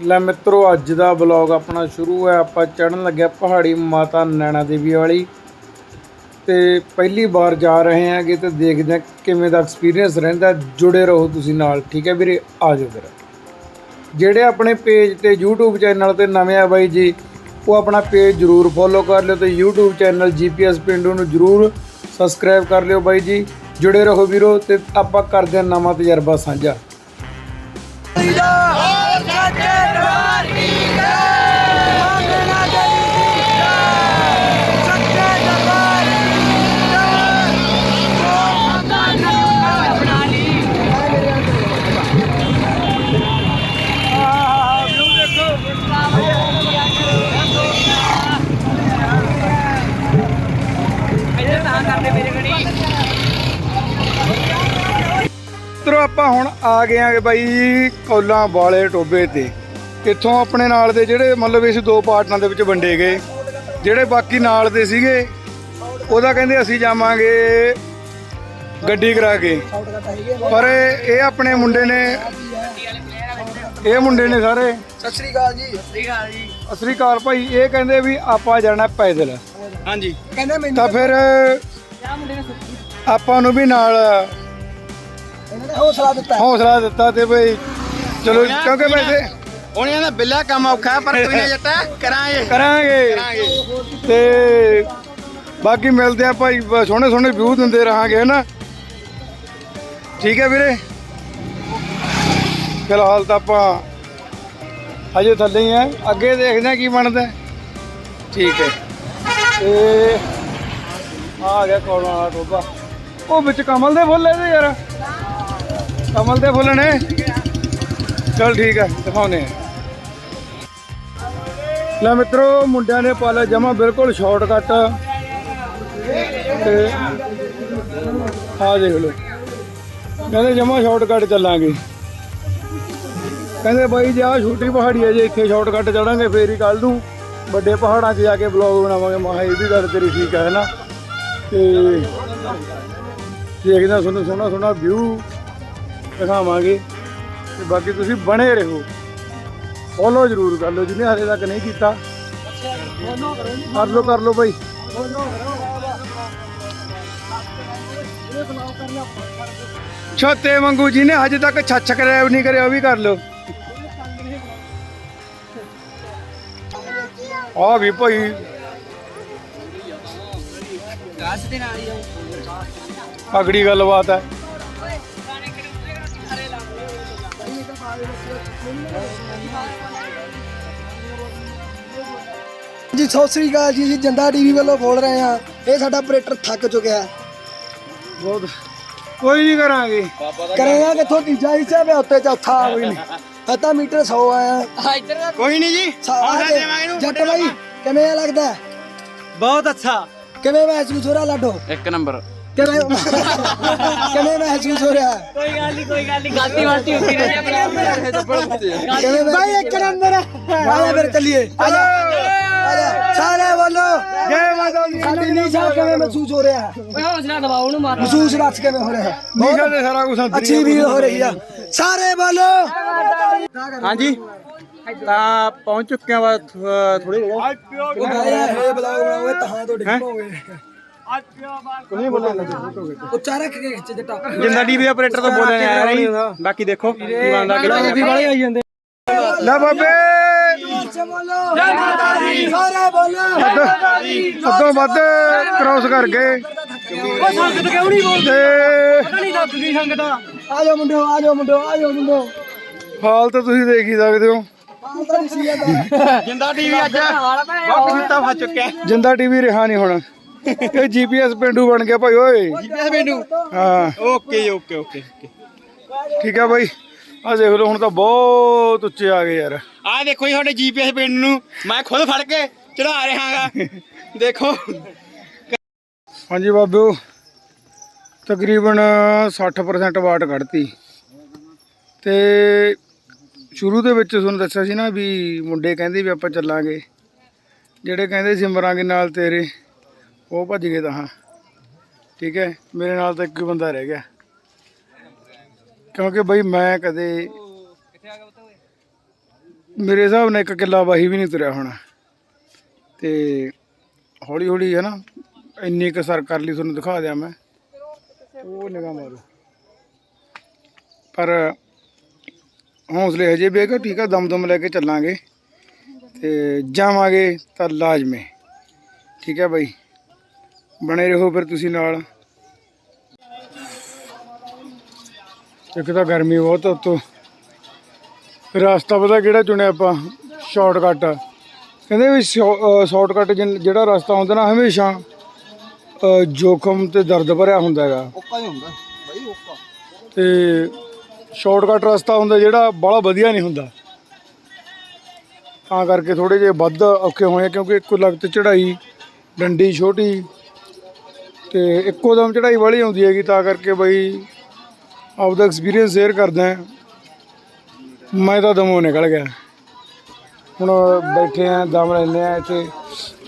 ਲੈ ਮਿੱਤਰੋ, ਅੱਜ ਦਾ ਵਲੌਗ ਆਪਣਾ ਸ਼ੁਰੂ ਹੈ ਆਪਾਂ ਚੜਨ ਲੱਗਿਆ ਪਹਾੜੀ ਮਾਤਾ ਨੈਣਾ ਦੇਵੀ ਵਾਲੀ। ਤੇ ਪਹਿਲੀ ਵਾਰ ਜਾ ਰਹੇ ਹਾਂਗੇ ਤੇ ਦੇਖਦੇ ਹਾਂ ਕਿਵੇਂ ਦਾ ਐਕਸਪੀਰੀਅੰਸ ਰਹਿੰਦਾ। ਜੁੜੇ ਰਹੋ ਤੁਸੀਂ ਨਾਲ, ਠੀਕ ਹੈ ਵੀਰੇ? ਆ ਜਾਓ ਫਿਰ। ਜਿਹੜੇ ਆਪਣੇ ਪੇਜ ਤੇ YouTube ਚੈਨਲ ਤੇ ਨਵੇਂ ਆ ਬਾਈ ਜੀ, ਉਹ ਆਪਣਾ ਪੇਜ ਜਰੂਰ ਫੋਲੋ ਕਰ ਲਿਓ ਤੇ YouTube ਚੈਨਲ GPS ਪਿੰਡੂ ਨੂੰ ਜਰੂਰ ਸਬਸਕ੍ਰਾਈਬ ਕਰ ਲਿਓ ਬਾਈ ਜੀ। ਜੁੜੇ ਰਹੋ ਵੀਰੋ ਤੇ ਆਪਾਂ ਕਰਦੇ ਹਾਂ ਨਵਾਂ ਤਜਰਬਾ ਸਾਂਝਾ। ਮਿੱਤਰੋ ਆ ਗਏ ਆਂਗੇ ਬਾਈ ਕੌਲਾਂ ਵਾਲੇ ਟੋਬੇ ਤੇ। ਇੱਥੋਂ ਆਪਣੇ ਨਾਲ ਦੇ ਜਿਹੜੇ ਮਤਲਬ ਇਸ ਦੋ ਪਾਰਟਾਂ ਦੇ ਵਿੱਚ ਵੰਡੇ ਗਏ। ਜਿਹੜੇ ਬਾਕੀ ਨਾਲ ਦੇ ਸੀਗੇ ਉਹਦਾ ਕਹਿੰਦੇ ਅਸੀਂ ਜਾਵਾਂਗੇ ਗੱਡੀ ਕਰਾ ਕੇ। ਪਰ ਇਹ ਆਪਣੇ ਮੁੰਡੇ ਨੇ ਇਹ ਮੁੰਡੇ ਨੇ ਸਾਰੇ। ਸਤਿ ਸ੍ਰੀ ਅਕਾਲ ਜੀ। ਸਤਿ ਸ੍ਰੀ ਅਕਾਲ ਭਾਈ ਇਹ ਕਹਿੰਦੇ ਵੀ ਆਪਾਂ ਜਾਣਾ ਪੈਦਲ। ਹਾਂਜੀ। ਕਹਿੰਦੇ ਮੈਨੂੰ ਤਾਂ ਫਿਰ ਆਪਾਂ ਨੂੰ ਵੀ ਨਾਲ ਇਹਨਾਂ ਨੇ ਹੌਸਲਾ ਦਿੱਤਾ। ਹੌਸਲਾ ਦਿੱਤਾ ਤੇ ਬਈ ਚਲੋ ਕਿਉਂਕਿ ਵੈਸੇ ਉਹਨਾਂ ਦਾ ਬਿੱਲਾ ਕੰਮ ਔਖਾ ਹੈ, ਪਰ ਕੋਈ ਨਾ ਜੱਟਾ ਕਰਾਂਗੇ। ਕਰਾਂਗੇ। ਤੇ ਬਾਕੀ ਮਿਲਦੇ ਆ ਭਾਈ ਸੋਹਣੇ ਸੋਹਣੇ ਵਿਊ ਦਿੰਦੇ ਰਹਾਂਗੇ ਹਨਾ? ਠੀਕ ਹੈ ਵੀਰੇ? ਫਿਲਹਾਲ ਤਾਂ ਆਪਾਂ ਅਜੇ ਥੱਲੇ ਹੀ ਆ ਅੱਗੇ ਦੇਖਦੇ ਆ ਕੀ ਬਣਦਾ ਠੀਕ ਹੈ। ਤੇ ਆ ਗਿਆ ਵਾਲਾ ਟੋਬਾ ਉਹ ਵਿੱਚ ਕਮਲ ਦੇ ਫੁੱਲ ਇਹਦੇ ਯਾਰ। ਕਮਲ ਦੇ ਫੁੱਲ ਨੇ। ਚਲ ਠੀਕ ਹੈ ਦਿਖਾਉਨੇ ਆ ਲੈ ਮਿੱਤਰੋ, ਮੁੰਡਿਆਂ ਨੇ ਪਾ ਲਿਆ ਜਮਾ ਬਿਲਕੁਲ ਸ਼ਾਰਟਕਟ ਤੇ ਆ ਦੇਖ ਲਓ। ਕਹਿੰਦੇ ਜਮਾ ਸ਼ਾਰਟਕਟ ਚੱਲਾਂਗੇ। ਕਹਿੰਦੇ ਬਾਈ ਜੇ ਆ ਛੋਟੀ ਪਹਾੜੀ ਹੈ ਜੇ, ਇੱਥੇ ਸ਼ਾਰਟਕਟ ਚੜਾਂਗੇ, ਫੇਰ ਹੀ ਕੱਲ ਨੂੰ ਵੱਡੇ ਪਹਾੜਾਂ 'ਚ ਜਾ ਕੇ ਬਲੌਗ ਬਣਾਵਾਂਗੇ। ਮਹਾ ਇਹ ਵੀ ਗੱਲ ਤੇਰੀ ਠੀਕ ਹੈ ਨਾ? ਤੇ ਦੇਖਦਾ ਤੁਹਾਨੂੰ ਸੋਹਣਾ ਸੋਹਣਾ ਵਿਊ ਦਿਖਾਵਾਂਗੇ ਤੇ ਬਾਕੀ ਤੁਸੀਂ ਬਣੇ ਰਹੋ। ਫੋਲੋ ਜ਼ਰੂਰ ਕਰ ਲਓ ਜਿਹਨੇ ਹਲੇ ਤੱਕ ਨਹੀਂ ਕੀਤਾ। ਕਰ ਲਓ ਕਰ ਲਓ ਭਾਈ ਛੋਤੇ ਵਾਂਗੂ ਜਿਹਨੇ ਹਜੇ ਤੱਕ ਛੱਛ ਕਰਿਆ ਨਹੀਂ ਕਰਿਆ ਉਹ ਵੀ ਕਰ ਲਓ। ਆ ਵੀ ਭਾਈ। ਅਗੜੀ ਗੱਲਬਾਤ ਹੈ। ਜੀ ਸਤਿ ਸ੍ਰੀ ਅਕਾਲ ਜੀ ਜੀ ਜੰਦਾ ਟੀਵੀ ਵੱਲੋਂ ਬੋਲ ਰਹੇ ਆ ਇਹ ਸਾਡਾ ਆਪਰੇਟਰ ਥੱਕ ਚੁੱਕਿਆ ਹੈ। ਬਹੁਤ। ਕੋਈ ਨਹੀਂ ਕਰਾਂਗੇ। ਕਰੇਗਾ ਕਿੱਥੋਂ? ਤੀਜਾ ਹਿੱਸਾ ਵੇ ਉੱਤੇ ਚੌਥਾ ਕੋਈ ਨਹੀਂ। ਪਤਾ ਮੀਟਰ 100 ਆਇਆ। ਕੋਈ ਨਹੀਂ ਜੀ ਸਾ- ਦੇਵਾਂਗੇ ਇਹਨੂੰ ਜੱਟ ਬਾਈ ਕਿਵੇਂ ਲੱਗਦਾ? ਬਹੁਤ ਅੱਛਾ। ਕਿਵੇਂ ਮਹਿਸੂਸ ਹੋ ਰਿਹਾ ਲਾਡੋ? ਇੱਕ ਨੰਬਰ। ਕਿਵੇਂ ਕਿਵੇਂ ਮਹਿਸੂਸ ਹੋ ਰਿਹਾ? ਕੋਈ ਗੱਲ ਨਹੀਂ ਕੋਈ ਗੱਲ ਨਹੀਂ ਗਲਤੀ ਵਾਲਤੀ ਹੁੰਦੀ ਰਹੀ ਕਿਵੇਂ ਬਾਈ ਇੱਕ ਨੰਬਰ ਆਇਆ ਫਿਰ ਚੱਲੀਏ ਆ ਜਾ ਆ ਜਾ ਸਾਰੇ ਬੋਲੋ ਜੈ ਮਾਤਾ ਦੀ ਸਾਡੀ ਨੀਸ਼ਾ ਕਿਵੇਂ ਮਹਿਸੂਸ ਹੋ ਰਿਹਾ? ਓਏ ਹੌਸਲਾ ਦਬਾਓ ਉਹਨੂੰ ਮਾਰ ਮਹਿਸੂਸ ਦੱਸ ਕਿਵੇਂ ਹੋ ਰਿਹਾ? ਨੀਸ਼ਾ ਤੇ ਸਾਰਾ ਕੁਝ ਅੱਛੀ ਵੀ ਹੋ ਰਹੀ ਆ ਸਾਰੇ ਬੋਲੋ ਹਾਂਜੀ ਤਾਂ ਪਹੁੰਚ ਚੁੱਕੇ ਆ ਥੋੜੀ ਉਹ ਇਹ ਬਲੌਗ ਬਣਾਓਗੇ ਤਾਂ ਤੋਂ ਡਿੱਗੋਗੇ ਨਹੀਂ ਬੋਲਣਾ ਉੱਚਾ ਰੱਖ ਕੇ ਖਿੱਚ ਜੱਟਾ ਜਿੰਦਾ ਟੀਵੀ ਆਪਰੇਟਰ ਤੋਂ ਬੋਲਣ ਆਇਆ ਨਹੀਂ ਬਾਕੀ ਦੇਖੋ ਕੀ ਬਣਦਾ ਕਿ ਵਾਲੇ ਆਈ ਜਾਂਦੇ। ਲੈ ਬਾਬੇ। ਅੱਛਾ ਬੋਲੋ। ਜੈ ਮਾਤਾ ਦੀ। ਸਾਰੇ ਬੋਲੋ। ਅੱਧੋਂ ਵੱਧ ਕ੍ਰਾਸ ਕਰ ਗਏ। ਉਹ ਸੰਗਤ ਕਿਉਂ ਨਹੀਂ ਬੋਲਦੇ? ਤੇ ਨਹੀਂ ਲੱਗ ਗਈ ਸੰਗਤ। ਆ ਜਾਓ ਮੁੰਡੋ ਆ ਜਾਓ ਮੁੰਡੋ ਆ ਜਾਓ ਮੁੰਡੋ ਹਾਲ ਤਾਂ ਤੁਸੀਂ ਦੇਖ ਹੀ ਸਕਦੇ ਹੋ। ਜਿੰਦਾ ਟੀਵੀ ਅੱਜ ਬਹੁਤ ਕੀਤਾ ਫਸ ਚੁੱਕਿਆ। ਜਿੰਦਾ ਟੀਵੀ ਰਿਹਾ ਨਹੀਂ ਹੁਣ। ਇਹ ਜੀਪੀਐਸ ਪਿੰਡੂ ਬਣ ਗਿਆ ਭਾਈ ਓਏ। ਜੀਪੀਐਸ ਮੈਨੂੰ ਹਾਂ। ਓਕੇ ਓਕੇ ਓਕੇ ਠੀਕ ਹੈ ਭਾਈ ਆ ਦੇਖ ਲਓ ਹੁਣ ਤਾਂ ਬਹੁਤ ਉੱਚੇ ਆ ਗਏ ਯਾਰ। ਆ ਦੇਖੋ ਜੀ ਤੁਹਾਡੇ ਜੀਪੀਐਸ ਪਿੰਡ ਨੂੰ। ਮੈਂ ਖੁਦ ਫੜ ਕੇ ਚੜਾ ਰਿਹਾਗਾ। ਦੇਖੋ। ਹਾਂਜੀ ਬਾਬਿਓ ਤਕਰੀਬਨ 60% ਵਾਟ ਕੱਢਤੀ। ਤੇ ਸ਼ੁਰੂ ਦੇ ਵਿੱਚ ਤੁਹਾਨੂੰ ਦੱਸਿਆ ਸੀ ਨਾ ਵੀ ਮੁੰਡੇ ਕਹਿੰਦੇ ਵੀ ਆਪਾਂ ਚੱਲਾਂਗੇ। ਜਿਹੜੇ ਕਹਿੰਦੇ ਸੀ ਮਰਾਂਗੇ ਨਾਲ ਤੇਰੇ। ਉਹ ਭੱਜ ਗਏ ਤਾਂ ਹਾਂ। ਠੀਕ ਹੈ, ਮੇਰੇ ਨਾਲ ਤਾਂ ਇੱਕ ਬੰਦਾ ਰਹਿ ਗਿਆ। ਕਿਉਂਕਿ ਬਈ ਮੈਂ ਕਦੇ ਮੇਰੇ ਹਿਸਾਬ ਨਾਲ ਇੱਕ ਕਿੱਲਾ ਵਾਹੀ ਵੀ ਨਹੀਂ ਤੁਰਿਆ ਹੋਣਾ। ਤੇ ਹੌਲੀ ਹੌਲੀ ਹੈ ਨਾ, ਇੰਨੀ ਕੁ ਸਰ ਕਰ ਲਈ, ਤੁਹਾਨੂੰ ਦਿਖਾ ਦਿਆਂ ਮੈਂ। ਉਹ ਨਿਗਾਹ ਮਾਰੋ। ਪਰ ਹੌਸਲੇ ਹਜੇ ਵੀ ਹੈਗਾ ਠੀਕ ਆ ਦਮ ਦਮ ਲੈ ਕੇ ਚੱਲਾਂਗੇ। ਤੇ ਜਾਵਾਂਗੇ ਤਾਂ ਲਾਜ਼ਮੀ। ਠੀਕ ਹੈ ਬਾਈ। ਬਣੇ ਰਹੋ ਫਿਰ ਤੁਸੀਂ ਨਾਲ। ਇੱਕ ਤਾਂ ਗਰਮੀ ਬਹੁਤ ਉੱਤੋਂ। ਰਸਤਾ ਪਤਾ ਕਿਹੜਾ ਚੁਣਿਆ ਆਪਾਂ ਸ਼ਾਰਟਕਟ ਕਹਿੰਦੇ ਵੀ ਸ਼ਾਰਟਕਟ ਜਿਹੜਾ ਰਸਤਾ ਹੁੰਦਾ ਨਾ ਹਮੇਸ਼ਾ ਜੋਖਮ ਤੇ ਦਰਦ ਭਰਿਆ ਹੁੰਦਾ ਹੈਗਾ। ਓਕਾ ਹੀ ਹੁੰਦਾ ਬਾਈ ਓਕਾ ਤੇ ਸ਼ਾਰਟਕਟ ਰਸਤਾ ਹੁੰਦਾ ਜਿਹੜਾ ਬੜਾ ਵਧੀਆ ਨਹੀਂ ਹੁੰਦਾ। ਤਾਂ ਕਰਕੇ ਥੋੜੇ ਜਿਹੇ ਵੱਧ ਔਖੇ ਹੋਏ ਕਿਉਂਕਿ ਇੱਕੋ ਲਗਤ ਚੜਾਈ ਡੰਡੀ ਛੋਟੀ ਤੇ ਇੱਕੋ ਦਮ ਚੜਾਈ ਵਾਲੀ ਆਉਂਦੀ ਹੈਗੀ, ਤਾਂ ਕਰਕੇ ਬਈ ਆਪਦਾ ਐਕਸਪੀਰੀਅੰਸ ਸ਼ੇਅਰ ਕਰਦਾ ਮੈਂ ਤਾਂ ਦਮੋਂ ਨਿਕਲ ਗਿਆ। ਹੁਣ ਬੈਠੇ ਆ ਦਮ ਲੈਂਦੇ ਆ ਇੱਥੇ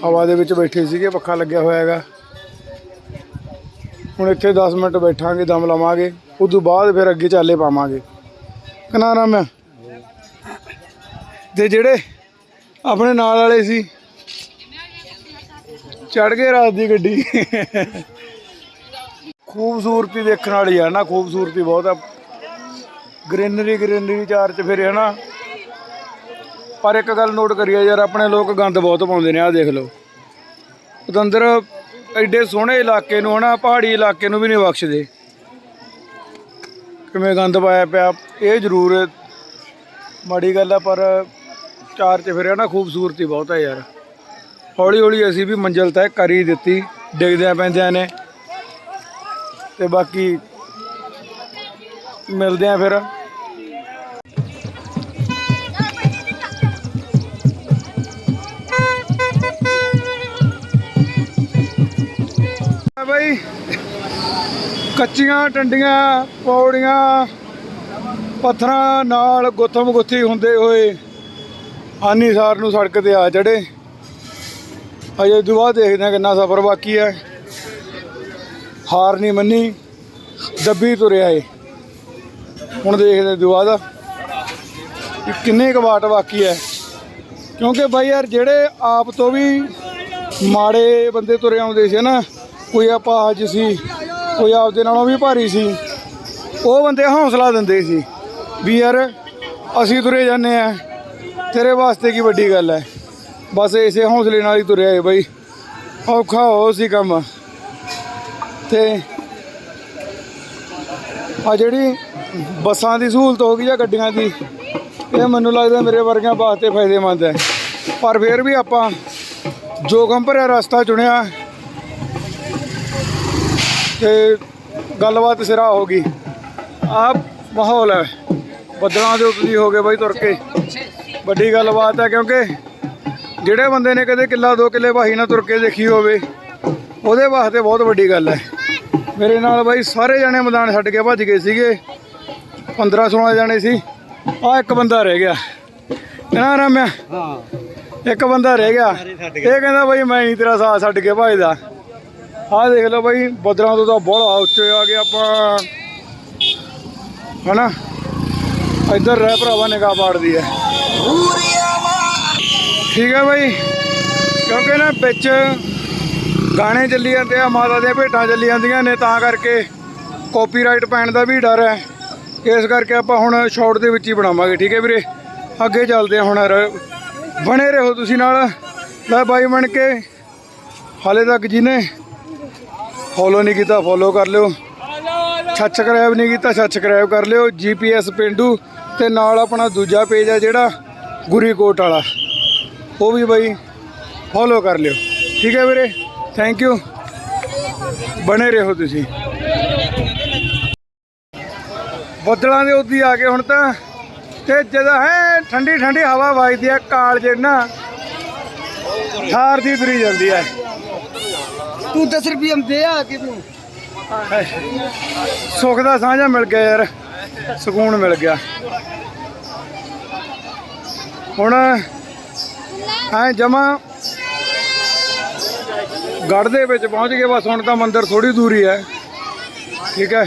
ਹਵਾ ਦੇ ਵਿੱਚ ਬੈਠੇ ਸੀਗੇ, ਪੱਖਾ ਲੱਗਿਆ ਹੋਇਆ ਹੈਗਾ। ਹੁਣ ਇੱਥੇ 10 ਮਿੰਟ ਬੈਠਾਂਗੇ, ਦਮ ਲਵਾਂਗੇ, ਉਸ ਤੋਂ ਬਾਅਦ ਫਿਰ ਅੱਗੇ ਚਾਲੇ ਪਾਵਾਂਗੇ। ਕਨਾਰਾ ਮੈਂ ਤੇ ਜਿਹੜੇ ਆਪਣੇ ਨਾਲ ਵਾਲੇ ਸੀ ਚੜ ਗਏ ਰਾਤ ਦੀ ਗੱਡੀ। ਖੂਬਸੂਰਤੀ ਦੇਖਣ ਵਾਲੀ ਆ ਨਾ, ਖੂਬਸੂਰਤੀ ਬਹੁਤ ਆ। ਗ੍ਰੀਨਰੀ ਗ੍ਰੀਨਰੀ ਚਾਰ ਚ ਫਿਰਿਆ ਨਾ। ਪਰ ਇੱਕ ਗੱਲ ਨੋਟ ਕਰੀਏ ਯਾਰ, ਆਪਣੇ ਲੋਕ ਗੰਦ ਬਹੁਤ ਪਾਉਂਦੇ ਨੇ, ਆਹ ਦੇਖ ਲਓ। ਉਤੰਦਰ ਐਡੇ ਸੋਹਣੇ ਇਲਾਕੇ ਨੂੰ ਹਨਾ, ਪਹਾੜੀ ਇਲਾਕੇ ਨੂੰ ਵੀ ਨਹੀਂ ਬਖਸ਼ਦੇ। ਕਿਵੇਂ ਗੰਦ ਪਾਇਆ ਪਿਆ, ਇਹ ਜ਼ਰੂਰ ਮਾੜੀ ਗੱਲ ਆ, ਪਰ ਚਾਰ ਚ ਫਿਰਿਆ ਨਾ ਖੂਬਸੂਰਤੀ ਬਹੁਤ ਹੈ ਯਾਰ। ਹੌਲੀ ਹੌਲੀ ਅਸੀਂ ਵੀ ਮੰਜ਼ਿਲ ਤੈਅ ਕਰ ਹੀ ਦਿੱਤੀ ਡਿੱਗਦਿਆਂ ਪੈਂਦਿਆਂ ਨੇ। ਤੇ ਬਾਕੀ ਮਿਲਦੇ ਆ ਫਿਰ। ਬਾਈ, ਕੱਚੀਆਂ ਟੰਡੀਆਂ, ਪੌੜੀਆਂ, ਪੱਥਰਾਂ ਨਾਲ ਗੁੱਥਮ ਗੁੱਥੀ ਹੁੰਦੇ ਹੋਏ ਆਨੀਸਾਰ ਨੂੰ ਸੜਕ ਤੇ ਆ ਚੜੇ। ਅਜੇ ਦੁਆ ਦੇਖਦੇ ਹਾਂ ਕਿੰਨਾ ਸਫ਼ਰ ਬਾਕੀ ਹੈ। ਹਾਰ ਨਹੀਂ ਮੰਨੀ, ਦੱਬੀ ਤੁਰਿਆ ਏ। ਹੁਣ ਦੇਖਦੇ ਦੁਆ ਦਾ ਕਿੰਨੇ ਕੁ ਵਾਟ ਬਾਕੀ ਹੈ। ਕਿਉਂਕਿ ਬਾਈ ਯਾਰ, ਜਿਹੜੇ ਆਪ ਤੋਂ ਵੀ ਮਾੜੇ ਬੰਦੇ ਤੁਰੇ ਆਉਂਦੇ ਸੀ ਨਾ, ਕੋਈ ਆਪਾਂ ਅੱਜ ਸੀ, ਕੋਈ ਆਪਦੇ ਨਾਲੋਂ ਵੀ ਭਾਰੀ ਸੀ, ਉਹ ਬੰਦੇ ਹੌਸਲਾ ਦਿੰਦੇ ਸੀ ਵੀ ਯਾਰ ਅਸੀਂ ਤੁਰੇ ਜਾਂਦੇ ਆ ਤੇਰੇ ਵਾਸਤੇ ਕੀ ਵੱਡੀ ਗੱਲ ਹੈ। ਬਸ ਇਸੇ ਹੌਸਲੇ ਨਾਲ ਹੀ ਤੁਰਿਆ ਏ ਬਾਈ। ਔਖਾ ਹੋ ਸੀ ਕੰਮ। ਤੇ ਆ ਜਿਹੜੀ ਬੱਸਾਂ ਦੀ ਸਹੂਲਤ ਹੋ ਗਈ ਜਾਂ ਗੱਡੀਆਂ ਦੀ, ਇਹ ਮੈਨੂੰ ਲੱਗਦਾ ਮੇਰੇ ਵਰਗਿਆਂ ਵਾਸਤੇ ਫਾਇਦੇਮੰਦ ਹੈ। ਪਰ ਫਿਰ ਵੀ ਆਪਾਂ ਜੋਖਮ ਭਰਿਆ ਰਸਤਾ ਚੁਣਿਆ ਤੇ ਗੱਲਬਾਤ ਸਿਰਾ ਹੋ ਗਈ। ਆ ਮਾਹੌਲ ਹੈ। ਬੱਦਲਾਂ ਦੇ ਉੱਤੇ ਦੀ ਹੋ ਗਏ ਬਾਈ ਤੁਰ ਕੇ। ਵੱਡੀ ਗੱਲਬਾਤ ਹੈ ਕਿਉਂਕਿ ਜਿਹੜੇ ਬੰਦੇ ਨੇ ਕਦੇ ਕਿੱਲਾ, ਦੋ ਕਿੱਲੇ ਵਾਹੀ ਨਾ ਤੁਰ ਕੇ ਦੇਖੀ ਹੋਵੇ, ਉਹਦੇ ਵਾਸਤੇ ਬਹੁਤ ਵੱਡੀ ਗੱਲ ਹੈ। ਮੇਰੇ ਨਾਲ ਬਾਈ ਸਾਰੇ ਜਣੇ ਮੈਦਾਨ ਛੱਡ ਕੇ ਭੱਜ ਗਏ ਸੀਗੇ। 15 16 ਜਣੇ ਸੀ। ਆ ਇੱਕ ਬੰਦਾ ਰਹਿ ਗਿਆ। ਨਾ ਰਾਮਿਆ ਹਾਂ। ਇੱਕ ਬੰਦਾ ਰਹਿ ਗਿਆ। ਇਹ ਕਹਿੰਦਾ ਬਾਈ ਮੈਂ ਨਹੀਂ ਤੇਰਾ ਸਾਥ ਛੱਡ ਕੇ ਭੱਜਦਾ। ਆਹ ਦੇਖ ਲਓ ਬਾਈ ਬੱਦਲਾਂ ਤੋਂ ਤਾਂ ਬੜਾ ਉੱਚੇ ਆ ਗਏ ਆਪਾਂ। ਹਨਾ? ਇੱਧਰ ਰਹਿ ਭਰਾਵਾ ਨਿਗਾਹ ਪਾੜਦੀ ਹੈ ਠੀਕ ਹੈ ਬਾਈ। ਕਿਉਂਕਿ ਨਾ ਵਿੱਚ ਗਾਣੇ ਚੱਲੀ ਜਾਂਦੇ ਆ, ਮਾਤਾ ਦੀਆਂ ਭੇਟਾਂ ਚੱਲੀ ਜਾਂਦੀਆਂ ਨੇ, ਤਾਂ ਕਰਕੇ ਕਾਪੀਰਾਈਟ ਪੈਣ ਦਾ ਵੀ ਡਰ ਹੈ। ਇਸ ਕਰਕੇ ਆਪਾਂ ਹੁਣ ਸ਼ਾਰਟ ਦੇ ਵਿੱਚ ਹੀ ਬਣਾਵਾਂਗੇ, ਠੀਕ ਹੈ ਵੀਰੇ? ਅੱਗੇ ਚੱਲਦੇ ਆ ਹੁਣ ਬਣੇ ਰਹੋ ਤੁਸੀਂ ਨਾਲ। ਲੈ ਬਾਈ ਬਣ ਕੇ, ਹਾਲੇ ਤੱਕ ਜਿਹਨੇ ਫੋਲੋ ਨਹੀਂ ਕੀਤਾ ਫੋਲੋ ਕਰ ਲਿਓ। ਸਬਸਕ੍ਰਾਈਬ ਨਹੀਂ ਕੀਤਾ ਸਬਸਕ੍ਰਾਈਬ ਕਰ ਲਿਓ। ਜੀਪੀਐਸ ਪਿੰਡੂ ਤੇ ਨਾਲ ਆਪਣਾ ਦੂਜਾ ਪੇਜ ਹੈ ਜਿਹੜਾ ਗੁਰੀ ਕੋਟ ਵਾਲਾ। ਉਹ ਵੀ ਬਾਈ ਫੋਲੋ ਕਰ ਲਿਓ। ਠੀਕ ਹੈ ਵੀਰੇ? ਥੈਂਕ ਯੂ ਬਣੇ ਰਹੋ ਤੁਸੀਂ। ਬੱਦਲਾਂ ਦੇ ਉੱਦੀ ਆ ਗਏ ਹੁਣ ਤਾਂ। ਤੇ ਜਦੋਂ ਹੈ ਠੰਡੀ ਠੰਡੀ ਹਵਾ ਵੱਜਦੀ ਆ ਕਾਲ ਜੇ ਨਾ ਠਾਰ ਦੀ ਤੁਰੀ ਜਾਂਦੀ ਹੈ। ਤੂੰ 10 ਰੁਪਏ ਦੇ ਆ ਕਿ ਤੂੰ ਸੁੱਖ ਦਾ ਸਾਂਝਾ ਮਿਲ ਗਿਆ ਯਾਰ। ਸਕੂਨ ਮਿਲ ਗਿਆ। ਹੁਣ ਐ ਜਮਾ ਗੜ ਦੇ ਵਿੱਚ ਪਹੁੰਚ ਗਏ, ਬਸ ਹੁਣ ਤਾਂ ਮੰਦਿਰ ਥੋੜੀ ਦੂਰੀ ਹੈ। ਠੀਕ ਹੈ।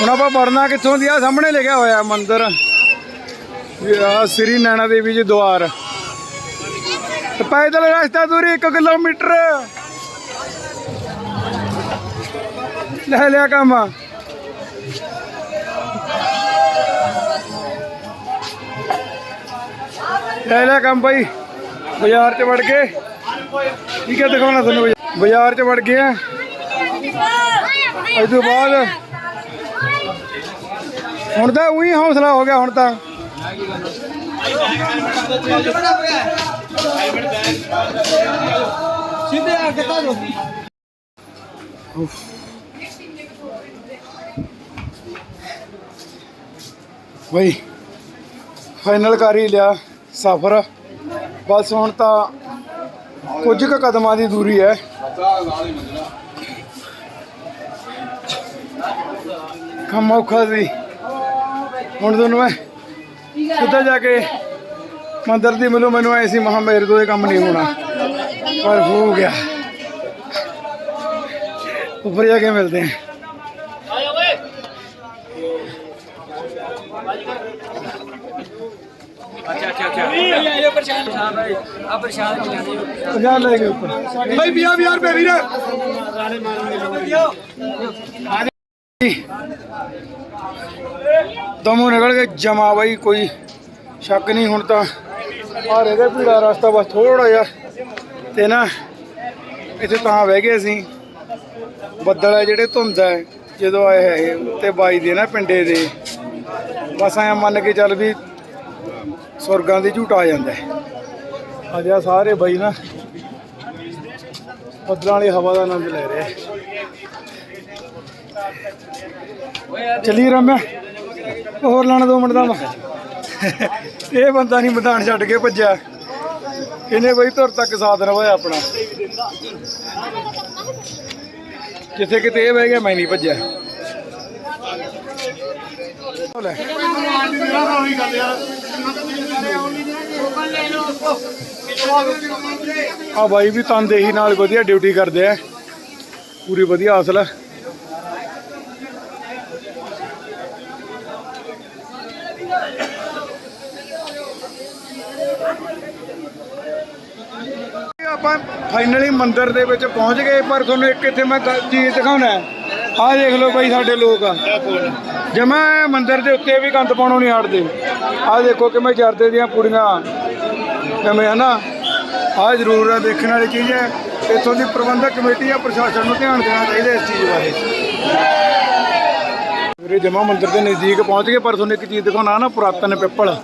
ਹੁਣ ਆਪਾਂ ਵੜਨਾ ਕਿੱਥੋਂ ਦੀ ਆ? ਸਾਹਮਣੇ ਲਿਖਿਆ ਹੋਇਆ ਮੰਦਿਰ। ਆ ਸ੍ਰੀ ਨੈਣਾ ਦੇਵੀ ਜੀ ਦੁਆਰ। ਪੈਦਲ ਰਸਤਾ ਦੂਰੀ 1 ਕਿਲੋਮੀਟਰ। ਲੈ ਲਿਆ ਕੰਮ। ਲੈ ਲਿਆ ਕੰਮ ਭਾਈ ਬਾਜ਼ਾਰ 'ਚ ਵੜ ਕੇ ਕੀ ਕਹਿ ਦਿਖਾਉਣਾ ਤੁਹਾਨੂੰ ਬਾਜ਼ਾਰ? 'ਚ ਵੜ ਗਿਆ ਇਸ ਤੋਂ ਬਾਅਦ ਹੁਣ ਤਾਂ ਉਹੀ ਹੌਸਲਾ ਹੋ ਗਿਆ ਹੁਣ ਤਾਂ। ਸਿੱਧੇ ਆ ਕੇ ਤਾਂ ਜੋ। ਬਈ ਫਾਈਨਲ ਕਰ ਹੀ ਲਿਆ ਸਫਰ। ਬਸ ਹੁਣ ਤਾਂ ਕੁਝ ਕੁ ਕਦਮਾਂ ਦੀ ਦੂਰੀ ਹੈ। ਕੰਮ ਔਖਾ ਸੀ। ਹੁਣ ਤੁਹਾਨੂੰ ਮੈਂ ਸਿੱਧਾ ਜਾ ਕੇ ਮੰਦਰ ਦੀ ਮਿਲੂ, ਮੈਨੂੰ ਐਸੀ ਮਹਾ ਮੇਰੇ ਤੋਂ ਇਹ ਕੰਮ ਨਹੀਂ ਹੋਣਾ। ਪਰ ਹੋ ਗਿਆ। ਉੱਪਰ ਜਾ ਕੇ ਮਿਲਦੇ ਹਾਂ। ਪੰਜਾਹ ਲੈ ਗਏ ਉੱਪਰ। ਭਾਈ 20 20 ਰੁਪਏ ਵੀਰ। ਦਮੋਂ ਨਿਕਲ ਕੇ ਜਮਾ ਬਾਈ ਕੋਈ ਸ਼ੱਕ ਨਹੀਂ ਹੁਣ ਤਾਂ। ਆ ਰਹਿ ਗਿਆ ਭੀੜਾ ਰਸਤਾ, ਬਸ ਥੋੜਾ ਜਿਹਾ। ਤੇ ਨਾ ਇੱਥੇ ਤਾਂ ਬਹਿ ਗਏ ਅਸੀਂ। ਬੱਦਲ ਹੈ ਜਿਹੜੇ ਧੁੰਦ ਹੈ ਜਦੋਂ ਆਏ ਹੈ ਤੇ ਬਾਈ ਦੇ ਨਾ ਪਿੰਡੇ ਦੇ। ਬਸ ਐਂ ਮੰਨ ਕੇ ਚੱਲ ਵੀ ਸਵਰਗਾਂ ਦੀ ਝੂਟ ਆ ਜਾਂਦਾ ਹੈ। ਅੱਜ ਆ ਸਾਰੇ ਬਾਈ ਨਾ ਬੱਦਲਾਂ ਵਾਲੀ ਹਵਾ ਦਾ ਆਨੰਦ ਲੈ ਰਹੇ ਆ। ਚਲੀ ਰਮਿਆ ਹੋਰ ਲੈਣਾ ਦੋ ਮਿੰਟ ਦਾ ਇਹ ਬੰਦਾ ਨਹੀਂ ਮੈਦਾਨ ਛੱਡ ਕੇ ਭੱਜਿਆ। ਇਹਨੇ ਬਈ ਧੁਰ ਤੱਕ ਸਾਥ ਨਿਭਾਇਆ ਆਪਣਾ। ਜਿੱਥੇ ਕਿਤੇ ਇਹ ਬਹਿ ਗਿਆ, ਮੈਂ ਨਹੀਂ ਭੱਜਿਆ। ਲੈ। ਆ ਬਾਈ ਵੀ ਤਨਦੇਹੀ ਨਾਲ ਵਧੀਆ ਡਿਊਟੀ ਕਰਦੇ ਆ। ਪੂਰੀ ਵਧੀਆ ਅਸਲ ਹੈ ਆਪਾਂ ਫਾਈਨਲੀ ਮੰਦਿਰ ਦੇ ਵਿੱਚ ਪਹੁੰਚ ਗਏ ਪਰ ਤੁਹਾਨੂੰ ਇੱਕ ਇੱਥੇ ਮੈਂ ਚੀਜ਼ ਦਿਖਾਉਣਾ ਆਹ ਦੇਖ ਲਓ ਬਾਈ ਸਾਡੇ ਲੋਕ ਆ। ਜਮਾ ਮੰਦਿਰ ਦੇ ਉੱਤੇ ਵੀ ਗੰਦ ਪਾਉਣੋਂ ਨਹੀਂ ਹਟਦੇ, ਆਹ ਦੇਖੋ ਕਿਵੇਂ ਜਰਦੇ ਦੀਆਂ ਪੁੜੀਆਂ ਕਿਵੇਂ ਹਨਾ, ਆਹ ਜ਼ਰੂਰ ਹੈ ਦੇਖਣ ਵਾਲੀ ਚੀਜ਼ ਹੈ। ਇੱਥੋਂ ਦੀ ਪ੍ਰਬੰਧਕ ਕਮੇਟੀ ਜਾਂ ਪ੍ਰਸ਼ਾਸਨ ਨੂੰ ਧਿਆਨ ਦੇਣਾ ਚਾਹੀਦਾ ਇਸ ਚੀਜ਼ ਬਾਰੇ। ਵੀਰੇ ਜਮਾ ਮੰਦਿਰ ਦੇ ਨਜ਼ਦੀਕ ਪਹੁੰਚ ਗਏ ਪਰ ਤੁਹਾਨੂੰ ਇੱਕ ਚੀਜ਼ ਦਿਖਾਉਣਾ ਨਾ, ਪੁਰਾਤਨ ਪਿੱਪਲ।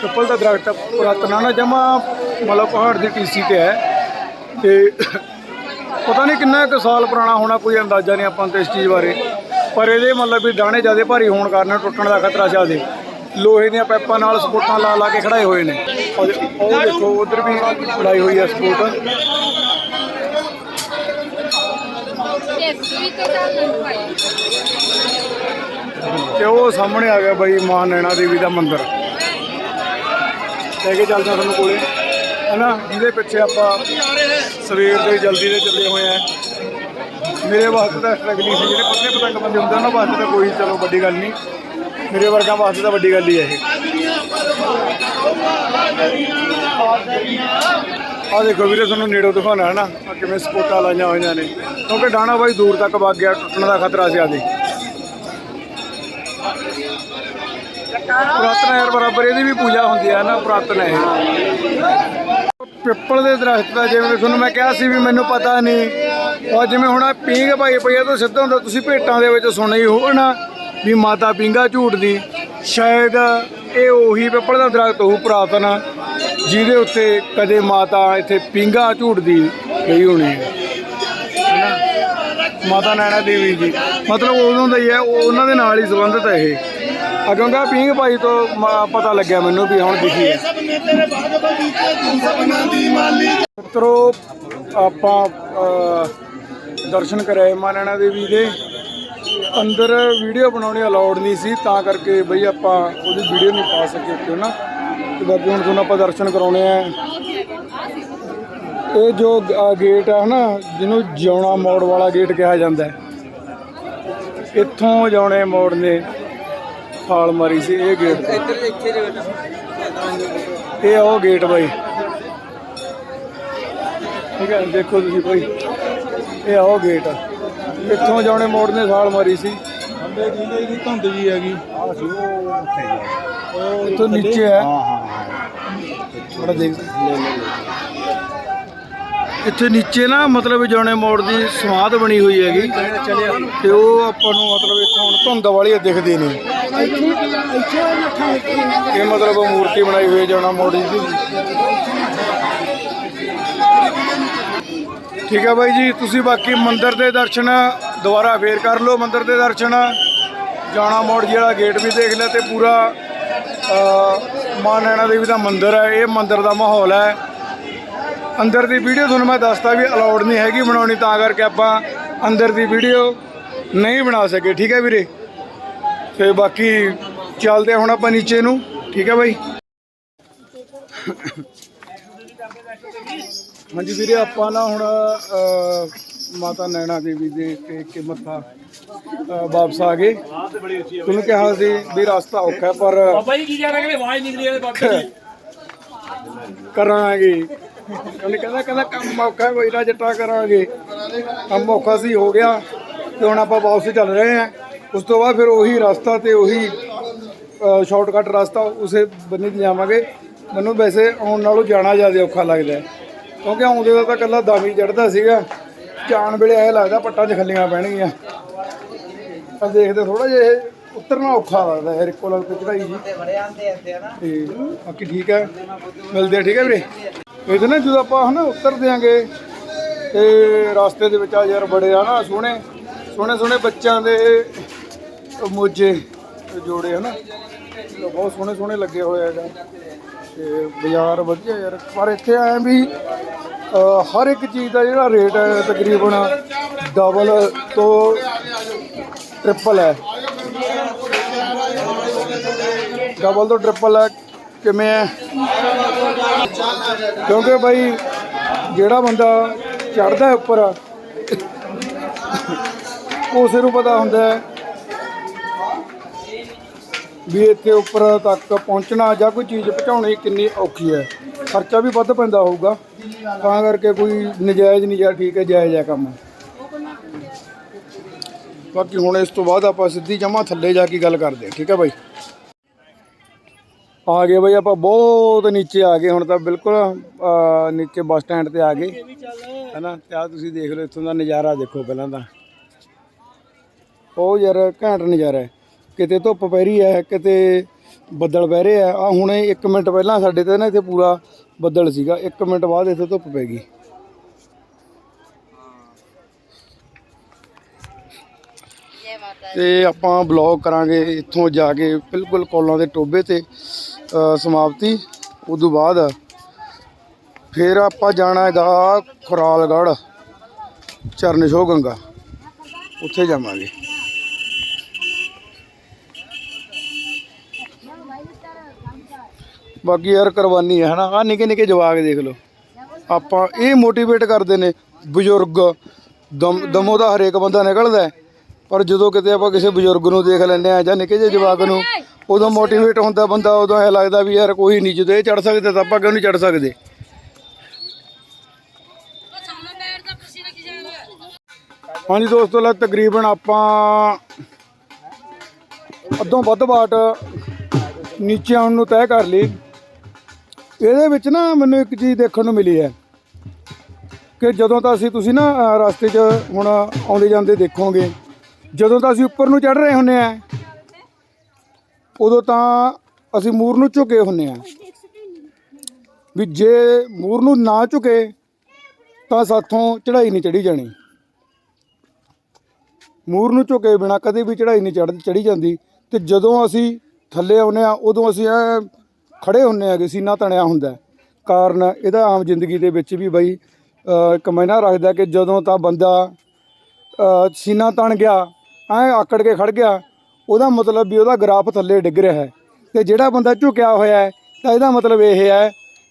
ਪਿੱਪਲ ਦਾ ਦਰਖਤ ਪੁਰਾਤਨ ਆ ਨਾ, ਜਮਾ ਮਤਲਬ ਪਹਾੜ ਦੀ ਟੀਸੀ ਤੇ ਹੈ। ਤੇ ਪਤਾ ਨਹੀਂ ਕਿੰਨਾ ਕੁ ਸਾਲ ਪੁਰਾਣਾ ਹੋਣਾ, ਕੋਈ ਅੰਦਾਜ਼ਾ ਨਹੀਂ ਆਪਾਂ ਨੂੰ ਇਸ ਚੀਜ਼ ਬਾਰੇ। ਪਰ ਇਹਦੇ ਮਤਲਬ ਵੀ ਡਾਣੇ ਜ਼ਿਆਦਾ ਭਾਰੀ ਹੋਣ ਕਾਰਨ ਟੁੱਟਣ ਦਾ ਖਤਰਾ ਜ਼ਿਆਦੇ। ਲੋਹੇ ਦੀਆਂ ਪਾਈਪਾਂ ਨਾਲ ਸਪੋਰਟਾਂ ਲਾ ਲਾ ਕੇ ਖੜਾਏ ਹੋਏ ਨੇ। ਉਹ ਦੇਖੋ, ਉਧਰ ਵੀ ਲਾਈ ਹੋਈ ਹੈ ਸਪੋਰਟ। ਤੇ ਉਹ ਸਾਹਮਣੇ ਆ ਗਿਆ ਬਾਈ ਮਾਂ ਨੈਣਾ ਦੇਵੀ ਦਾ ਮੰਦਿਰ। ਲੈ ਕੇ ਚੱਲਦਾ ਤੁਹਾਨੂੰ ਕੋਲੇ। ਹਨਾ, ਜਿਹਦੇ ਪਿੱਛੇ ਆਪਾਂ ਸਵੇਰ ਦੇ ਜਲਦੀ ਦੇ ਚੱਲੇ ਹੋਏ ਆ। ਮੇਰੇ ਵਾਸਤੇ ਤਾਂ ਸਟਰਗਲ ਨਹੀਂ ਸੀ, ਜਿਹੜੇ ਪਤਲੇ ਪਤੰਗ ਬੰਦੇ ਹੁੰਦੇ ਉਹਨਾਂ ਵਾਸਤੇ ਤਾਂ ਕੋਈ ਚਲੋ ਵੱਡੀ ਗੱਲ ਨਹੀਂ। ਮੇਰੇ ਵਰਗਾਂ ਵਾਸਤੇ ਤਾਂ ਵੱਡੀ ਗੱਲ ਹੀ ਹੈ ਇਹ। ਆ ਦੇਖੋ ਵੀਰੇ, ਤੁਹਾਨੂੰ ਨੇੜੋਂ ਦਿਖਾਉਣਾ ਹੈ ਨਾ, ਆਹ ਕਿਵੇਂ ਸਪੋਟਾਂ ਲਾਈਆਂ ਹੋਈਆਂ ਨੇ। ਕਿਉਂਕਿ ਡਾਣਾ ਬਾਈ ਦੂਰ ਤੱਕ ਵਗ ਗਿਆ, ਟੁੱਟਣ ਦਾ ਖਤਰਾ ਸੀ ਆਦੇ ਪੁਰਾਤਨ ਯਾਰ ਬਰਾਬਰ ਇਹਦੀ ਵੀ ਪੂਜਾ ਹੁੰਦੀ ਹੈ ਨਾ, ਪੁਰਾਤਨ ਇਹ। ਪਿੱਪਲ ਦੇ ਦਰਖਤ ਦਾ, ਜਿਵੇਂ ਤੁਹਾਨੂੰ ਮੈਂ ਕਿਹਾ ਸੀ ਵੀ ਮੈਨੂੰ ਪਤਾ ਨਹੀਂ। ਔਰ ਜਿਵੇਂ ਹੁਣ ਆਹ ਪੀਂਘ ਭਾਈ ਪਈ ਆ, ਤਾਂ ਸਿੱਧਾ ਹੁੰਦਾ ਤੁਸੀਂ ਭੇਟਾਂ ਦੇ ਵਿੱਚ ਸੁਣਿਆ ਹੀ ਹੋਣਾ ਵੀ ਮਾਤਾ ਪੀਂਘਾ ਝੂਟਦੀ ਸ਼ਾਇਦ ਇਹ ਉਹੀ ਪਿੱਪਲ ਦਾ ਦਰਖਤ ਹੋਊ ਪੁਰਾਤਨ, ਜਿਹਦੇ ਉੱਤੇ ਕਦੇ ਮਾਤਾ ਇੱਥੇ ਪੀਂਘਾ ਝੂਟਦੀ ਗਈ ਹੋਣੀ। ਹੈ ਮਾਤਾ ਨੈਣਾ ਦੇਵੀ ਜੀ। ਮਤਲਬ ਉਦੋਂ ਦਾ ਹੀ ਹੈ ਉਹ- ਉਹਨਾਂ ਦੇ ਨਾਲ ਹੀ ਸੰਬੰਧਿਤ ਹੈ ਇਹ। ਆ ਕਿਉਂਕਿ ਆਹ ਭਾਈ ਤੋਂ ਮ- ਪਤਾ ਲੱਗਿਆ ਮੈਨੂੰ ਵੀ ਹੁਣ ਦਿਖੀ ਹੈ। ਮਿੱਤਰੋ ਆਪਾਂ ਅ, ਦਰਸ਼ਨ ਕਰਾਏ ਮਾਂ ਨੈਣਾ ਦੇਵੀ ਦੇ। ਅੰਦਰ ਵੀਡੀਓ ਬਣਾਉਣੀ ਅਲਾਉਡ ਨਹੀਂ ਸੀ ਤਾਂ ਕਰਕੇ ਬਈ ਆਪਾਂ ਉਹਦੀ ਵੀਡੀਓ ਨਹੀਂ ਪਾ ਸਕੇ ਉੱਤੇ ਨਾ। ਤੇ ਬਾਕੀ ਹੁਣ ਤੁਹਾਨੂੰ ਆਪਾਂ ਦਰਸ਼ਨ ਕਰਾਉਣੇ ਆ। ਇਹ ਜੋ ਗੇਟ ਹੈ ਨਾ ਜਿਹਨੂੰ ਜਿਉਣਾ ਮੋੜ ਵਾਲਾ ਗੇਟ ਕਿਹਾ ਜਾਂਦਾ ਹੈ। ਇੱਥੋਂ ਜਾਣੇ ਮੋੜ ਨੇ। ਛਾਲ ਮਾਰੀ ਸੀ ਇਹ ਗੇਟ ਤੇ। ਇੱਧਰ ਇੱਥੇ ਇਹ ਆ ਉਹ ਗੇਟ ਬਾਈ। ਠੀਕ ਹੈ ਦੇਖੋ ਤੁਸੀਂ ਬਾਈ। ਇਹ ਆ ਉਹ ਗੇਟ। ਇੱਥੋਂ ਜਾਣੇ ਮੋੜ ਨੇ ਛਾਲ ਮਾਰੀ ਸੀ। ਧੁੰਦ ਜੀ ਹੈਗੀ। ਆ ਸੀ ਉਹ ਉੱਥੇ ਇੱਥੋਂ ਨੀਚੇ ਹੈ। ਹਾਂ ਹਾਂ ਥੋੜਾ ਦੇਖ। ਇੱਥੇ ਨੀਚੇ ਨਾ ਮਤਲਬ ਜਾਣੇ ਮੋੜ ਦੀ ਸਮਾਧ ਬਣੀ ਹੋਈ ਹੈਗੀ। ਤੇ ਉਹ ਆਪਾਂ ਨੂੰ ਮਤਲਬ ਇੱਥੋਂ ਹੁਣ ਧੁੰਦ ਵਾਲੀ ਦਿਖਦੀ ਨਹੀਂ। ਇਹ ਮਤਲਬ ਮੂਰਤੀ ਬਣਾਈ ਹੋਈ ਜਾਣਾ ਮੋੜ ਦੀ। ਠੀਕ ਹੈ ਬਾਈ ਜੀ, ਤੁਸੀਂ ਬਾਕੀ ਮੰਦਿਰ ਦੇ ਦਰਸ਼ਨ ਦੁਬਾਰਾ ਫੇਰ ਕਰ ਲਓ, ਮੰਦਿਰ ਦੇ ਦਰਸ਼ਨ। ਜਾਣਾ ਮੋੜ ਜਿਹੜਾ ਗੇਟ ਵੀ ਦੇਖ ਲਿਆ ਤੇ ਪੂਰਾ ਮਾਂ ਨੈਣਾ ਦੇਵੀ ਦਾ ਮੰਦਿਰ ਹੈ, ਇਹ ਮੰਦਿਰ ਦਾ ਮਾਹੌਲ ਹੈ। ਅੰਦਰ ਦੀ ਵੀਡੀਓ ਤੁਹਾਨੂੰ ਮੈਂ ਦੱਸਤਾ ਵੀ ਅਲਾਉਡ ਨਹੀਂ ਹੈਗੀ ਬਣਾਉਣੀ, ਤਾਂ ਕਰਕੇ ਆਪਾਂ ਅੰਦਰ ਦੀ ਵੀਡੀਓ ਨਹੀਂ ਬਣਾ ਸਕੇ। ਠੀਕ ਹੈ ਵੀਰੇ? ਤੇ ਬਾਕੀ ਚੱਲਦੇ ਹਾਂ ਹੁਣ ਆਪਾਂ ਨੀਚੇ ਨੂੰ। ਠੀਕ ਹੈ ਬਾਈ? ਹਾਂਜੀ ਵੀਰੇ ਆਪਾਂ ਨਾ ਹੁਣ ਮਾਤਾ ਨੈਣਾ ਦੇਵੀ ਦੇ ਟੇਕ ਕੇ ਮੱਥਾ ਵਾਪਸ ਆ ਗਏ। ਤੁਹਾਨੂੰ ਕਿਹਾ ਸੀ ਵੀ ਰਸਤਾ ਔਖਾ ਹੈ, ਪਰ ਬਾਬਾ ਜੀ ਕੀ ਕਹਿ ਰਹੇ ਆਵਾਜ਼ ਨਿਕਲੀ ਹੈ ਬਾਬਾ ਜੀ ਕਰਾਂਗੇ। ਉਹਨੇ ਕਹਿੰਦਾ ਕਹਿੰਦਾ ਕੰਮ ਔਖਾ ਹੈ ਕੋਈ ਨਾ ਜੱਟਾ ਕਰਾਂਗੇ। ਕੰਮ ਔਖਾ ਸੀ ਹੋ ਗਿਆ। ਤੇ ਹੁਣ ਆਪਾਂ ਵਾਪਸ ਚੱਲ ਰਹੇ ਹਾਂ। ਉਸ ਤੋਂ ਬਾਅਦ ਫਿਰ ਉਹੀ ਰਸਤਾ ਤੇ ਉਹੀ ਸ਼ਾਰਟਕਟ ਰਸਤਾ ਉਸੇ ਬੰਨੇ 'ਤੇ ਜਾਵਾਂਗੇ। ਮੈਨੂੰ ਵੈਸੇ ਆਉਣ ਨਾਲੋਂ ਜਾਣਾ ਜ਼ਿਆਦਾ ਔਖਾ ਲੱਗਦਾ ਕਿਉਂਕਿ ਆਉਂਦੇ ਦਾ ਤਾਂ ਕੱਲਾ ਦਮ ਹੀ ਚੜਦਾ ਸੀਗਾ। ਜਾਣ ਵੇਲੇ ਐ ਲੱਗਦਾ ਪੱਟਾਂ 'ਚ ਖੱਲੀਆਂ ਪੈਣਗੀਆਂ। ਆ ਦੇਖਦੇ ਥੋੜਾ ਜਿਹਾ ਇਹ ਉਤਰਨਾ ਔਖਾ ਲੱਗਦਾ ਯਾਰ ਇੱਕੋ ਲੱਗ ਤੇ ਚੜਾਈ ਜੀ। ਤੇ ਬਾਕੀ ਠੀਕ ਹੈ। ਮਿਲਦੇ ਆ, ਠੀਕ ਹੈ ਵੀਰੇ। ਇਹਦੇ ਨਾ ਜਦੋਂ ਆਪਾਂ ਹਨਾ ਉਤਰ ਦਿਆਂਗੇ, ਤੇ ਰਸਤੇ ਦੇ ਵਿੱਚ ਆ ਯਾਰ ਬੜੇ ਆ ਨਾ ਸੋਹਣੇ ਸੋਹਣੇ ਸੋਹਣੇ ਬੱਚਿਆਂ ਦੇ ਮੋਜੇ ਜੋੜੇ, ਹਨਾ? ਬਹੁਤ ਸੋਹਣੇ ਸੋਹਣੇ ਲੱਗੇ ਹੋਏ ਹੈਗਾ ਤੇ ਬਾਜ਼ਾਰ ਵਧੀਆ ਯਾਰ। ਪਰ ਇੱਥੇ ਆਏ ਵੀ ਹਰ ਇੱਕ ਚੀਜ਼ ਦਾ ਜਿਹੜਾ ਰੇਟ ਹੈ ਤਕਰੀਬਨ ਡਬਲ ਤੋਂ ਟ੍ਰਿਪਲ ਹੈ। ਡਬਲ ਤੋਂ ਟ੍ਰਿਪਲ ਹੈ। ਕਿਵੇਂ ਹੈ? ਕਿਉਂਕਿ ਭਾਈ ਜਿਹੜਾ ਬੰਦਾ ਚੜਦਾ ਉੱਪਰ, ਉਸੇ ਨੂੰ ਪਤਾ ਹੁੰਦਾ ਹੈ ਵੀ ਇੱਥੇ ਉੱਪਰ ਤੱਕ ਪਹੁੰਚਣਾ ਜਾਂ ਕੋਈ ਚੀਜ਼ ਪਹੁੰਚਾਉਣੀ ਕਿੰਨੀ ਔਖੀ ਹੈ। ਖਰਚਾ ਵੀ ਵੱਧ ਪੈਂਦਾ ਹੋਊਗਾ। ਤਾਂ ਕਰਕੇ ਕੋਈ ਨਜਾਇਜ਼ ਨਹੀਂ ਜਾਂ ਠੀਕ ਹੈ, ਜਾਇਜ਼ ਹੈ ਕੰਮ। ਬਾਕੀ ਹੁਣ ਇਸ ਤੋਂ ਬਾਅਦ ਆਪਾਂ ਸਿੱਧੀ ਜਮਾ ਥੱਲੇ ਜਾ ਕੇ ਗੱਲ ਕਰਦੇ ਠੀਕ ਹੈ ਬਾਈ? ਆ ਗਏ ਬਾਈ, ਆਪਾਂ ਬਹੁਤ ਨੀਚੇ ਆ ਗਏ। ਹੁਣ ਤਾਂ ਬਿਲਕੁਲ ਨੀਚੇ ਬੱਸ ਸਟੈਂਡ ਤੇ ਆ ਗਏ। ਹੈਨਾ? ਤੇ ਆ ਤੁਸੀਂ ਦੇਖ ਲਓ, ਇੱਥੋਂ ਦਾ ਨਜ਼ਾਰਾ ਦੇਖੋ ਪਹਿਲਾਂ ਤਾਂ। ਉਹ ਯਾਰ ਘੈਂਟ ਨਜ਼ਾਰਾ ਹੈ। ਕਿਤੇ ਧੁੱਪ ਪੈ ਰਹੀ ਹੈ ਕਿਤੇ ਬੱਦਲ ਪੈ ਰਹੇ ਆ ਆ ਹੁਣੇ 1 ਮਿੰਟ ਪਹਿਲਾਂ ਸਾਡੇ ਤੇ ਨਾ ਇੱਥੇ ਪੂਰਾ ਬੱਦਲ ਸੀਗਾ। 1 ਮਿੰਟ ਬਾਅਦ ਇੱਥੇ ਧੁੱਪ ਪੈ ਗਈ। ਤੇ ਆਪਾਂ ਬਲੌਗ ਕਰਾਂਗੇ ਇੱਥੋਂ ਜਾ ਕੇ ਬਿਲਕੁਲ ਕੋਲਾਂ ਦੇ ਟੋਬੇ ਤੇ ਅ, ਸਮਾਪਤੀ। ਉਦੋਂ ਬਾਅਦ ਫਿਰ ਆਪਾਂ ਜਾਣਾ ਹੈਗਾ ਖੁਰਾਲਗੜ੍ਹ ਚਰਨ ਛੋਹ ਗੰਗਾ। ਉੱਥੇ ਜਾਵਾਂਗੇ। ਬਾਕੀ ਯਾਰ ਕੁਰਬਾਨੀ ਹੈ, ਹਨਾ? ਆ ਨਿੱਕੇ ਨਿੱਕੇ ਜਵਾਕ ਦੇਖ ਲਓ। ਆਪਾਂ ਇਹ ਮੋਟੀਵੇਟ ਕਰਦੇ ਨੇ, ਬਜ਼ੁਰਗ, ਦਮ, ਦਮੋ ਦਾ ਹਰੇਕ ਬੰਦਾ ਨਿਕਲਦਾ ਪਰ ਜਦੋਂ ਕਿਤੇ ਆਪਾਂ ਕਿਸੇ ਬਜ਼ੁਰਗ ਨੂੰ ਦੇਖ ਲੈਂਦੇ ਆ ਜਾਂ ਨਿੱਕੇ ਜਿਹੇ ਜਵਾਕ ਨੂੰ, ਉਦੋਂ ਮੋਟੀਵੇਟ ਹੁੰਦਾ ਬੰਦਾ, ਉਦੋਂ ਇਹ ਲੱਗਦਾ ਵੀ ਯਾਰ ਕੋਈ ਨਹੀਂ ਜਦੋਂ ਇਹ ਚੜ ਸਕਦੇ ਤਾਂ ਆਪਾਂ ਕਿਉਂ ਨਹੀਂ ਚੜ ਸਕਦੇ? ਹਾਂਜੀ ਦੋਸਤੋ, ਲੈ ਤਕਰੀਬਨ ਆਪਾਂ ਅੱਧੋਂ ਵੱਧ ਬਾਟ ਨੀਚੇ ਆਉਣ ਨੂੰ ਤੈਅ ਕਰ ਲਈ। ਇਹਦੇ ਵਿੱਚ ਨਾ ਮੈਨੂੰ ਇੱਕ ਚੀਜ਼ ਦੇਖਣ ਨੂੰ ਮਿਲੀ ਹੈ ਕਿ ਜਦੋਂ ਤਾਂ ਅਸੀਂ ਤੁਸੀਂ ਨਾ ਰਸਤੇ 'ਚ ਹੁਣ ਆਉਂਦੇ ਜਾਂਦੇ ਦੇਖੋਗੇ, ਜਦੋਂ ਤਾਂ ਅਸੀਂ ਉੱਪਰ ਨੂੰ ਚੜ ਰਹੇ ਹੁੰਨੇ ਆ ਉਦੋਂ ਤਾਂ ਅਸੀਂ ਮੂਰ ਨੂੰ ਝੁਕੇ ਹੁੰਨੇ ਆ ਵੀ ਜੇ ਮੂਰ ਨੂੰ ਨਾ ਝੁਕੇ, ਤਾਂ ਸਾਥੋਂ ਚੜ੍ਹਾਈ ਨਹੀਂ ਚੜੀ ਜਾਣੀ। ਮੂਰ ਨੂੰ ਝੁਕੇ ਬਿਨਾ ਕਦੇ ਵੀ ਚੜ੍ਹਾਈ ਨਹੀਂ ਚੜ੍ਹ ਚੜੀ ਜਾਂਦੀ। ਤੇ ਜਦੋਂ ਅਸੀਂ ਥੱਲੇ ਆਉਨੇ ਆ ਉਦੋਂ ਅਸੀਂ ਐ ਖੜੇ ਹੁੰਨੇ ਹੈਗੇ ਸੀਨਾ ਤਣਿਆ ਹੁੰਦਾ ਕਾਰਨ ਇਹਦਾ ਆਮ ਜ਼ਿੰਦਗੀ ਦੇ ਵਿੱਚ ਵੀ ਬਈ ਅ, ਰੱਖਦਾ ਕਿ ਜਦੋਂ ਤਾਂ ਬੰਦਾ ਸੀਨਾ ਤਣ ਗਿਆ ਐ ਆਕੜ ਕੇ ਖੜ ਗਿਆ ਉਹਦਾ ਮਤਲਬ ਵੀ ਉਹਦਾ ਗ੍ਰਾਫ ਥੱਲੇ ਡਿੱਗ ਰਿਹਾ ਹੈ। ਤੇ ਜਿਹੜਾ ਬੰਦਾ ਝੁਕਿਆ ਹੋਇਆ ਹੈ ਤਾਂ ਇਹਦਾ ਮਤਲਬ ਇਹ ਹੈ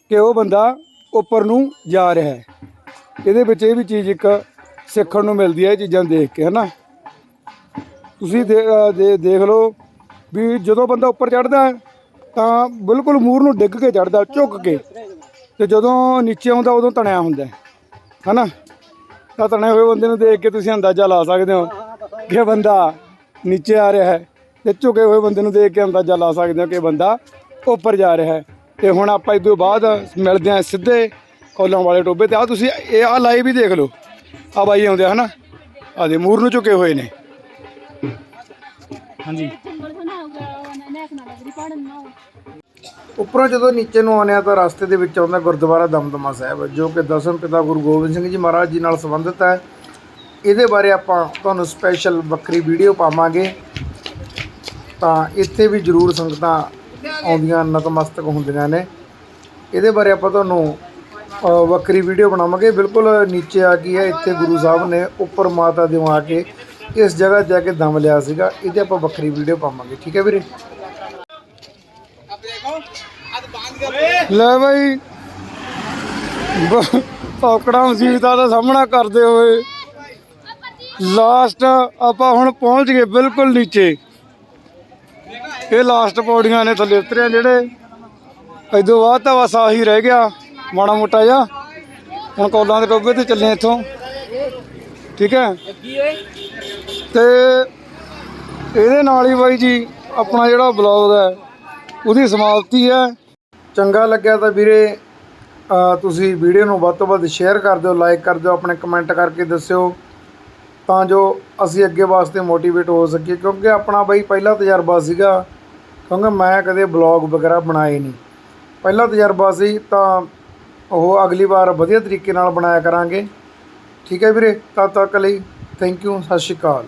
ਕਿ ਉਹ ਬੰਦਾ ਉੱਪਰ ਨੂੰ ਜਾ ਰਿਹਾ ਹੈ। ਇਹਦੇ ਵਿੱਚ ਇਹ ਵੀ ਚੀਜ਼ ਇੱਕ ਸਿੱਖਣ ਨੂੰ ਮਿਲਦੀ ਹੈ ਇਹ ਚੀਜ਼ਾਂ ਦੇਖ ਕੇ ਹਨਾ? ਤੁਸੀਂ ਦੇ- ਦੇ- ਦੇਖ ਲਓ ਵੀ ਜਦੋਂ ਬੰਦਾ ਉੱਪਰ ਚੜਦਾ ਤਾਂ ਬਿਲਕੁਲ ਮੂਰ ਨੂੰ ਡਿੱਗ ਕੇ ਚੜਦਾ ਝੁੱਕ ਕੇ। ਤੇ ਜਦੋਂ ਨੀਚੇ ਆਉਂਦਾ ਉਦੋਂ ਤਣਿਆ ਹੁੰਦਾ ਹੈ। ਹਨਾ? ਤਾਂ ਤਣੇ ਹੋਏ ਬੰਦੇ ਨੂੰ ਦੇਖ ਕੇ ਤੁਸੀਂ ਅੰਦਾਜ਼ਾ ਲਾ ਸਕਦੇ ਹੋ ਕਿ ਬੰਦਾ ਨੀਚੇ ਆ ਰਿਹਾ ਹੈ ਤੇ ਝੁਕੇ ਹੋਏ ਬੰਦੇ ਨੂੰ ਦੇਖ ਕੇ ਅੰਦਾਜ਼ਾ ਲਾ ਸਕਦੇ ਹੋ ਕਿ ਬੰਦਾ ਉੱਪਰ ਜਾ ਰਿਹਾ ਹੈ। ਤੇ ਹੁਣ ਆਪਾਂ ਇਸ ਤੋਂ ਬਾਅਦ ਮਿਲਦੇ ਹਾਂ ਸਿੱਧੇ ਕੋਲਾਂ ਵਾਲੇ ਟੋਬੇ ਤੇ। ਆ ਤੁਸੀਂ ਇਹ ਆ ਲਾਈਵ ਹੀ ਦੇਖ ਲਓ। ਆ ਬਾਈ ਆਉਂਦੇ ਆ ਹਨਾ? ਆ ਦੇ ਮੂਰ ਨੂੰ ਝੁਕੇ ਹੋਏ ਨੇ। ਉੱਪਰੋਂ ਜਦੋਂ ਨੀਚੇ ਨੂੰ ਆਉਂਦੇ ਆ ਤਾਂ ਰਸਤੇ ਦੇ ਵਿੱਚ ਆਉਂਦਾ ਗੁਰਦੁਆਰਾ ਦਮਦਮਾ ਸਾਹਿਬ, ਜੋ ਕਿ ਦਸਮ ਪਿਤਾ ਗੁਰੂ ਗੋਬਿੰਦ ਸਿੰਘ ਜੀ ਮਹਾਰਾਜ ਜੀ ਨਾਲ ਸੰਬੰਧਿਤ ਹੈ। ਇਹਦੇ ਬਾਰੇ ਆਪਾਂ ਤੁਹਾਨੂੰ ਸਪੈਸ਼ਲ ਵੱਖਰੀ ਵੀਡੀਓ ਪਾਵਾਂਗੇ। ਤਾਂ ਇੱਥੇ ਵੀ ਜ਼ਰੂਰ ਸੰਗਤਾਂ ਆਉਂਦੀਆਂ, ਨਤਮਸਤਕ ਹੁੰਦੀਆਂ ਨੇ। ਇਹਦੇ ਬਾਰੇ ਆਪਾਂ ਤੁਹਾਨੂੰ ਵੱਖਰੀ ਵੀਡੀਓ ਬਣਾਵਾਂਗੇ। ਬਿਲਕੁਲ ਨੀਚੇ ਆ ਕੀ ਹੈ, ਇੱਥੇ ਗੁਰੂ ਸਾਹਿਬ ਨੇ ਉੱਪਰ ਮਾਤਾ ਦੇ ਆ ਕੇ ਇਸ ਜਗ੍ਹਾ ਜਾ ਕੇ ਦਮ ਲਿਆ ਸੀਗਾ। ਇਹਦੇ ਆਪਾਂ ਵੱਖਰੀ ਵੀਡੀਓ ਪਾਵਾਂਗੇ। ਠੀਕ ਹੈ ਵੀਰੇ? ਲੈ ਬਾਈ। ਔਕੜਾਂ ਮੁਸੀਬਤਾਂ ਦਾ ਸਾਹਮਣਾ ਕਰਦੇ ਹੋਏ। ਲਾਸਟ ਆਪਾਂ ਹੁਣ ਪਹੁੰਚ ਗਏ ਬਿਲਕੁਲ ਨੀਚੇ। ਇਹ ਲਾਸਟ ਪੌੜੀਆਂ ਨੇ ਥੱਲੇ ਉਤਰਿਆ ਜਿਹੜੇ। ਇਦੋਂ ਬਾਅਦ ਤਾਂ ਬਸ ਆਹੀ ਰਹਿ ਗਿਆ, ਮਾੜਾ ਮੋਟਾ ਜਿਹਾ। ਹੁਣ ਕੌਲਾਂ ਦੇ ਟੋਬੇ ਤੇ ਚੱਲੇ ਇੱਥੋਂ। ਠੀਕ ਹੈ? ਤੇ ਇਹਦੇ ਨਾਲ ਹੀ ਬਾਈ ਜੀ, ਆਪਣਾ ਜਿਹੜਾ ਬਲੌਗ ਹੈ, ਉਹਦੀ ਸਮਾਪਤੀ ਹੈ। ਚੰਗਾ ਲੱਗਿਆ ਤਾਂ ਵੀਰੇ ਤੁਸੀਂ ਵੀਡੀਓ ਨੂੰ ਵੱਧ ਤੋਂ ਵੱਧ ਸ਼ੇਅਰ ਕਰ ਦਿਓ ਲਾਈਕ ਕਰ ਦਿਓ, ਆਪਣੇ ਕਮੈਂਟ ਕਰਕੇ ਦੱਸਿਓ, ਤਾਂ ਜੋ ਅਸੀਂ ਅੱਗੇ ਵਾਸਤੇ ਮੋਟੀਵੇਟ ਹੋ ਸਕੀਏ, ਕਿਉਂਕਿ ਆਪਣਾ ਬਈ ਪਹਿਲਾ ਤਜਰਬਾ ਸੀਗਾ, ਕਿਉਂਕਿ ਮੈਂ ਕਦੇ ਬਲੌਗ ਵਗੈਰਾ ਬਣਾਏ ਨਹੀਂ। ਪਹਿਲਾ ਤਜਰਬਾ ਸੀ, ਤਾਂ ਉਹ ਅਗਲੀ ਵਾਰ ਵਧੀਆ ਤਰੀਕੇ ਨਾਲ ਬਣਾਇਆ ਕਰਾਂਗੇ। ਠੀਕ ਹੈ ਵੀਰੇ, ਤਦ ਤੱਕ ਲਈ ਥੈਂਕ ਯੂ ਸਤਿ ਸ਼੍ਰੀ ਅਕਾਲ।